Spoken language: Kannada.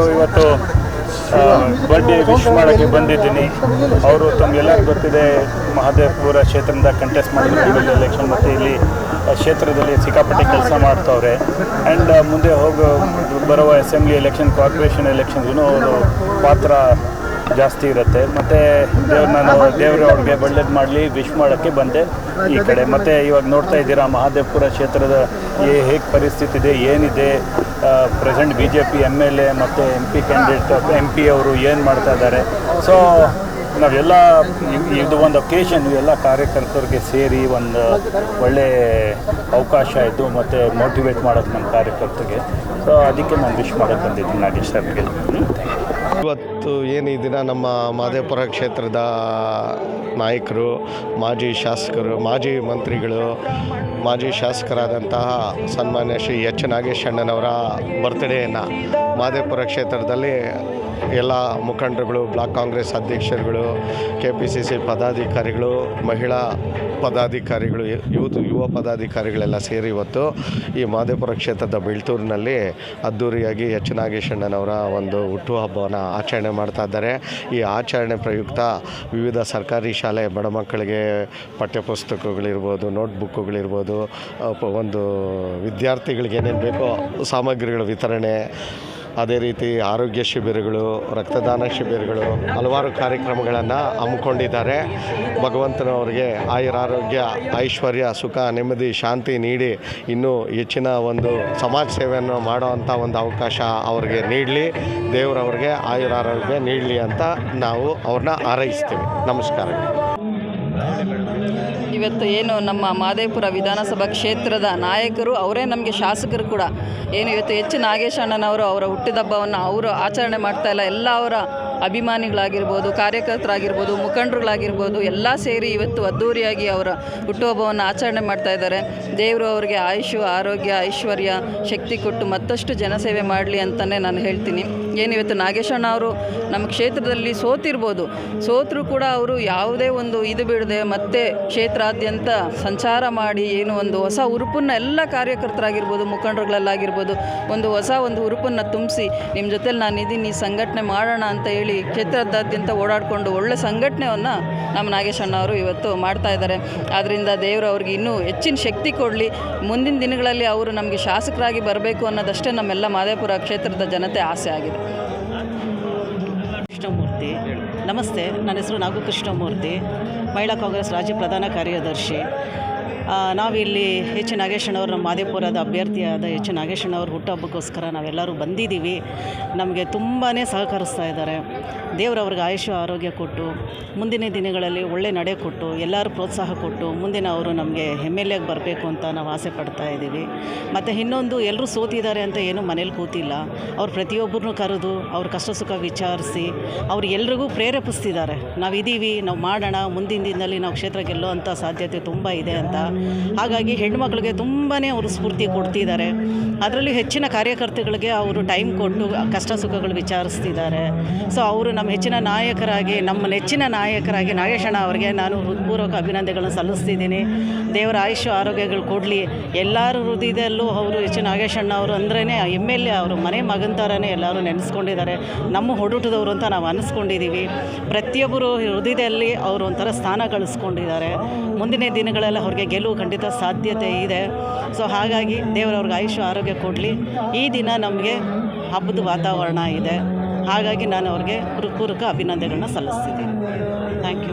ಅವರು ಇವತ್ತು ಬಡ್ಡಿ ವಿಶ್ ಮಾಡೋಕ್ಕೆ ಬಂದಿದ್ದೀನಿ. ಅವರು ತಮಗೆಲ್ಲರಿಗೂ ಗೊತ್ತಿದೆ, ಮಹದೇವಪುರ ಕ್ಷೇತ್ರದಿಂದ ಕಂಟೆಸ್ಟ್ ಮಾಡಿದ್ರು ಎಲೆಕ್ಷನ್ ಮತ್ತು ಇಲ್ಲಿ ಕ್ಷೇತ್ರದಲ್ಲಿ ಸಿಕ್ಕಾಪಟ್ಟೆ ಕೆಲಸ ಮಾಡ್ತವ್ರೆ. ಆ್ಯಂಡ್ ಮುಂದೆ ಹೋಗೋ, ಬರುವ ಅಸೆಂಬ್ಲಿ ಎಲೆಕ್ಷನ್ ಕಾರ್ಪೊರೇಷನ್ ಎಲೆಕ್ಷನ್ಗೂ ಅವರು ಪಾತ್ರ ಜಾಸ್ತಿ ಇರುತ್ತೆ. ಮತ್ತು ದೇವ್ರ ನಾನು ದೇವ್ರ ಅವ್ರಿಗೆ ಒಳ್ಳೇದು ಮಾಡಲಿ ವಿಶ್ ಮಾಡೋಕ್ಕೆ ಬಂದೆ ಈ ಕಡೆ. ಮತ್ತು ಇವಾಗ ನೋಡ್ತಾ ಇದ್ದೀರಾ, ಮಹಾದೇವಪುರ ಕ್ಷೇತ್ರದ ಹೇಗೆ ಪರಿಸ್ಥಿತಿ ಇದೆ ಏನಿದೆ present B J P M L A ಮತ್ತು M P candidate M P ಅವರು ಏನು ಮಾಡ್ತಾ ಇದ್ದಾರೆ. ಸೊ ನಾವೆಲ್ಲ ಇದು ಒಂದು ಒಕೇಶನ್ ಎಲ್ಲ ಕಾರ್ಯಕರ್ತರಿಗೆ ಸೇರಿ ಒಂದು ಒಳ್ಳೆ ಅವಕಾಶ ಇದ್ದು ಮತ್ತು ಮೋಟಿವೇಟ್ ಮಾಡೋದು ನಮ್ಮ ಕಾರ್ಯಕರ್ತರಿಗೆ. ಸೊ ಅದಕ್ಕೆ ನಾನು ವಿಶ್ ಮಾಡೋಕ್ಕೆ ಬಂದಿದ್ದೀನಿ ನಾಗೇಶ್ ಸರ್ಗೆ. ಇವತ್ತು ಏನು ಈ ದಿನ ನಮ್ಮ ಮಾದೇಪುರ ಕ್ಷೇತ್ರದ ನಾಯಕರು, ಮಾಜಿ ಶಾಸಕರು, ಮಾಜಿ ಮಂತ್ರಿಗಳು, ಮಾಜಿ ಶಾಸಕರಾದಂತಹ ಸನ್ಮಾನ್ಯ ಶ್ರೀ ಎಚ್ ನಾಗೇಶ್ ಅಣ್ಣನವರ ಬರ್ತ್ಡೇಯನ್ನು ಮಾದೇಪುರ ಕ್ಷೇತ್ರದಲ್ಲಿ ಎಲ್ಲ ಮುಖಂಡರುಗಳು, ಬ್ಲಾಕ್ ಕಾಂಗ್ರೆಸ್ ಅಧ್ಯಕ್ಷರುಗಳು ಕೆ ಪಿ ಸಿ ಸಿ ಪದಾಧಿಕಾರಿಗಳು, ಮಹಿಳಾ ಪದಾಧಿಕಾರಿಗಳು, ಯೂತ್ ಯುವ ಪದಾಧಿಕಾರಿಗಳೆಲ್ಲ ಸೇರಿ ಇವತ್ತು ಈ ಮಾದೇಪುರ ಕ್ಷೇತ್ರದ ಬೆಳ್ತೂರಿನಲ್ಲಿ ಅದ್ದೂರಿಯಾಗಿ ಎಚ್ ನಾಗೇಶಣ್ಣನವರ ಒಂದು ಹುಟ್ಟುಹಬ್ಬವನ್ನು ಆಚರಣೆ ಮಾಡ್ತಾ ಇದ್ದಾರೆ. ಈ ಆಚರಣೆ ಪ್ರಯುಕ್ತ ವಿವಿಧ ಸರ್ಕಾರಿ ಶಾಲೆ ಬಡ ಮಕ್ಕಳಿಗೆ ಪಠ್ಯಪುಸ್ತಕಗಳಿರ್ಬೋದು, ನೋಟ್ಬುಕ್ಕುಗಳಿರ್ಬೋದು ಒಂದು ವಿದ್ಯಾರ್ಥಿಗಳಿಗೆ ಏನೇನು ಬೇಕೋ ಸಾಮಗ್ರಿಗಳ ವಿತರಣೆ ಅದೇ ರೀತಿ ಆರೋಗ್ಯ ಶಿಬಿರಗಳು, ರಕ್ತದಾನ ಶಿಬಿರಗಳು ಹಲವಾರು ಕಾರ್ಯಕ್ರಮಗಳನ್ನು ಹಮ್ಮಿಕೊಂಡಿದ್ದಾರೆ. ಭಗವಂತನವರಿಗೆ ಆಯುರ ಆಯುರಾರೋಗ್ಯ, ಐಶ್ವರ್ಯ, ಸುಖ, ನೆಮ್ಮದಿ, ಶಾಂತಿ ನೀಡಿ ಇನ್ನೂ ಹೆಚ್ಚಿನ ಒಂದು ಸಮಾಜ ಸೇವೆಯನ್ನು ಮಾಡೋವಂಥ ಒಂದು ಅವಕಾಶ ಅವ್ರಿಗೆ ನೀಡಲಿ. ದೇವರವ್ರಿಗೆ ಆಯುರಾರೋಗ್ಯ ನೀಡಲಿ ಅಂತ ನಾವು ಅವ್ರನ್ನ ಹಾರೈಸ್ತೀವಿ. ನಮಸ್ಕಾರ. ಇವತ್ತು ಏನು ನಮ್ಮ ಮಾದೇಪುರ ವಿಧಾನಸಭಾ ಕ್ಷೇತ್ರದ ನಾಯಕರು, ಅವರೇ ನಮಗೆ ಶಾಸಕರು ಕೂಡ. ಏನು ಇವತ್ತು ಎಚ್ ನಾಗೇಶ್ ಅಣ್ಣನವರು ಅವರ ಹುಟ್ಟಿದಬ್ಬವನ್ನು ಅವರು ಆಚರಣೆ ಮಾಡ್ತಾ ಇಲ್ಲ. ಎಲ್ಲ ಅವರ ಅಭಿಮಾನಿಗಳಾಗಿರ್ಬೋದು, ಕಾರ್ಯಕರ್ತರಾಗಿರ್ಬೋದು, ಮುಖಂಡರುಗಳಾಗಿರ್ಬೋದು, ಎಲ್ಲ ಸೇರಿ ಇವತ್ತು ಅದ್ಧೂರಿಯಾಗಿ ಅವರ ಹುಟ್ಟುಹಬ್ಬವನ್ನು ಆಚರಣೆ ಮಾಡ್ತಾ ಇದ್ದಾರೆ. ದೇವರು ಅವರಿಗೆ ಆಯುಷು, ಆರೋಗ್ಯ, ಐಶ್ವರ್ಯ, ಶಕ್ತಿ ಕೊಟ್ಟು ಮತ್ತಷ್ಟು ಜನಸೇವೆ ಮಾಡಲಿ ಅಂತಲೇ ನಾನು ಹೇಳ್ತೀನಿ. ಏನು ಇವತ್ತು ನಾಗೇಶಣ್ಣ ಅವರು ನಮ್ಮ ಕ್ಷೇತ್ರದಲ್ಲಿ ಸೋತಿರ್ಬೋದು. ಸೋತರೂ ಕೂಡ ಅವರು ಯಾವುದೇ ಒಂದು ಇದು ಬಿಡದೆ ಮತ್ತೆ ಕ್ಷೇತ್ರಾದ್ಯಂತ ಸಂಚಾರ ಮಾಡಿ ಏನು ಒಂದು ಹೊಸ ಉರುಪನ್ನು ಎಲ್ಲ ಕಾರ್ಯಕರ್ತರಾಗಿರ್ಬೋದು, ಮುಖಂಡರುಗಳಲ್ಲಾಗಿರ್ಬೋದು, ಒಂದು ಹೊಸ ಒಂದು ಉರುಪನ್ನು ತುಂಬಿಸಿ, ನಿಮ್ಮ ಜೊತೆಲಿ ನಾನು ಇದ್ದೀನಿ ಸಂಘಟನೆ ಮಾಡೋಣ ಅಂತ ಹೇಳಿ ಕ್ಷೇತ್ರದಾದ್ಯಂತ ಓಡಾಡಿಕೊಂಡು ಒಳ್ಳೆ ಸಂಘಟನೆಯನ್ನು ನಮ್ಮ ನಾಗೇಶಣ್ಣ ಅವರು ಇವತ್ತು ಮಾಡ್ತಾ ಇದ್ದಾರೆ. ಆದ್ದರಿಂದ ದೇವರು ಅವ್ರಿಗೆ ಇನ್ನೂ ಹೆಚ್ಚಿನ ಶಕ್ತಿ ಕೊಡಲಿ. ಮುಂದಿನ ದಿನಗಳಲ್ಲಿ ಅವರು ನಮಗೆ ಶಾಸಕರಾಗಿ ಬರಬೇಕು ಅನ್ನೋದಷ್ಟೇ ನಮ್ಮೆಲ್ಲ ಮಾದೇಪುರ ಕ್ಷೇತ್ರದ ಜನತೆ ಆಸೆ ಆಗಿದೆ. ಕೃಷ್ಣಮೂರ್ತಿ, ನಮಸ್ತೆ. ನನ್ನ ಹೆಸರು ನಾಗು ಕೃಷ್ಣಮೂರ್ತಿ ಮಹಿಳಾ ಕಾಂಗ್ರೆಸ್ ರಾಜ್ಯ ಪ್ರಧಾನ ಕಾರ್ಯದರ್ಶಿ. ನಾವಿಲ್ಲಿ ಎಚ್. ನಾಗೇಶಣ್ಣವ್ರ ನಮ್ಮ ಮಾದೇಪುರದ ಅಭ್ಯರ್ಥಿಯಾದ ಎಚ್. ನಾಗೇಶಣ್ಣವ್ರ ಹುಟ್ಟಹಬ್ಬಕ್ಕೋಸ್ಕರ ನಾವೆಲ್ಲರೂ ಬಂದಿದ್ದೀವಿ. ನಮಗೆ ತುಂಬಾ ಸಹಕರಿಸ್ತಾ ಇದ್ದಾರೆ. ದೇವರವ್ರಿಗೆ ಆಯುಷ್ಯ, ಆರೋಗ್ಯ ಕೊಟ್ಟು, ಮುಂದಿನ ದಿನಗಳಲ್ಲಿ ಒಳ್ಳೆ ನಡೆ ಕೊಟ್ಟು, ಎಲ್ಲರೂ ಪ್ರೋತ್ಸಾಹ ಕೊಟ್ಟು ಮುಂದಿನ ಅವರು ನಮಗೆ ಎಂ ಎಲ್ ಎಗೆ ಬರಬೇಕು ಅಂತ ನಾವು ಆಸೆ ಪಡ್ತಾ ಇದ್ದೀವಿ. ಮತ್ತು ಇನ್ನೊಂದು ಎಲ್ಲರೂ ಸೋತಿದ್ದಾರೆ ಅಂತ ಏನು ಮನೇಲಿ ಕೂತಿಲ್ಲ. ಅವ್ರು ಪ್ರತಿಯೊಬ್ಬರನ್ನೂ ಕರೆದು ಅವ್ರ ಕಷ್ಟ ಸುಖ ವಿಚಾರಿಸಿ ಅವ್ರು ಎಲ್ರಿಗೂ ಪ್ರೇರೇಪಿಸ್ತಿದ್ದಾರೆ. ನಾವು ಇದ್ದೀವಿ ನಾವು ಮಾಡೋಣ, ಮುಂದಿನ ದಿನದಲ್ಲಿ ನಾವು ಕ್ಷೇತ್ರ ಗೆಲ್ಲೋ ಅಂಥ ಸಾಧ್ಯತೆ ತುಂಬ ಇದೆ ಅಂತ ಹಾಗಾಗಿ ಹೆಣ್ಮಕ್ಳಿಗೆ ತುಂಬಾ ಅವರು ಸ್ಫೂರ್ತಿ ಕೊಡ್ತಿದ್ದಾರೆ. ಅದರಲ್ಲಿ ಹೆಚ್ಚಿನ ಕಾರ್ಯಕರ್ತಗಳಿಗೆ ಅವರು ಟೈಮ್ ಕೊಟ್ಟು ಕಷ್ಟ ಸುಖಗಳು ವಿಚಾರಿಸ್ತಿದ್ದಾರೆ. ಸೊ ಅವರು ನಮ್ಮ ಹೆಚ್ಚಿನ ನಾಯಕರಾಗಿ, ನಮ್ಮ ನೆಚ್ಚಿನ ನಾಯಕರಾಗಿ ನಾಗೇಶಣ್ಣ ಅವರಿಗೆ ನಾನು ಹೃತ್ಪೂರ್ವಕ ಅಭಿನಂದನೆಗಳನ್ನು ಸಲ್ಲಿಸ್ತಿದ್ದೀನಿ. ದೇವರ ಆಯುಷ್ಯ, ಆರೋಗ್ಯಗಳು ಕೊಡಲಿ. ಎಲ್ಲರ ಹೃದಯದಲ್ಲೂ ಅವರು ಹೆಚ್ಚು ನಾಗೇಶಣ್ಣ ಅವರು ಅಂದ್ರೇ ಎಂ ಎಲ್ ಎ ಅವರು, ಮನೆ ಮಗನ ಥರನೇ ಎಲ್ಲರೂ ನೆನೆಸ್ಕೊಂಡಿದ್ದಾರೆ. ನಮ್ಮ ಹೊಡುಟದವರು ಅಂತ ನಾವು ಅನ್ನಿಸ್ಕೊಂಡಿದ್ದೀವಿ ಪ್ರತಿಯೊಬ್ಬರು ಹೃದಯದಲ್ಲಿ ಅವರು ಒಂಥರ ಸ್ಥಾನ ಗಳಿಸ್ಕೊಂಡಿದ್ದಾರೆ. ಮುಂದಿನ ದಿನಗಳಲ್ಲಿ ಅವ್ರಿಗೆ ಗೆಲುವು ಖಂಡಿತ ಸಾಧ್ಯತೆ ಇದೆ. ಸೊ ಹಾಗಾಗಿ ದೇವರವ್ರಿಗೆ ಆಯುಷ್ಯ, ಆರೋಗ್ಯ ಕೊಡಲಿ. ಈ ದಿನ ನಮಗೆ ಹಬ್ಬದ ವಾತಾವರಣ ಇದೆ. ಹಾಗಾಗಿ ನಾನು ಅವ್ರಿಗೆ ಪೂರ್ವಕ ಅಭಿನಂದನೆಗಳನ್ನ ಸಲ್ಲಿಸ್ತಿದ್ದೀನಿ.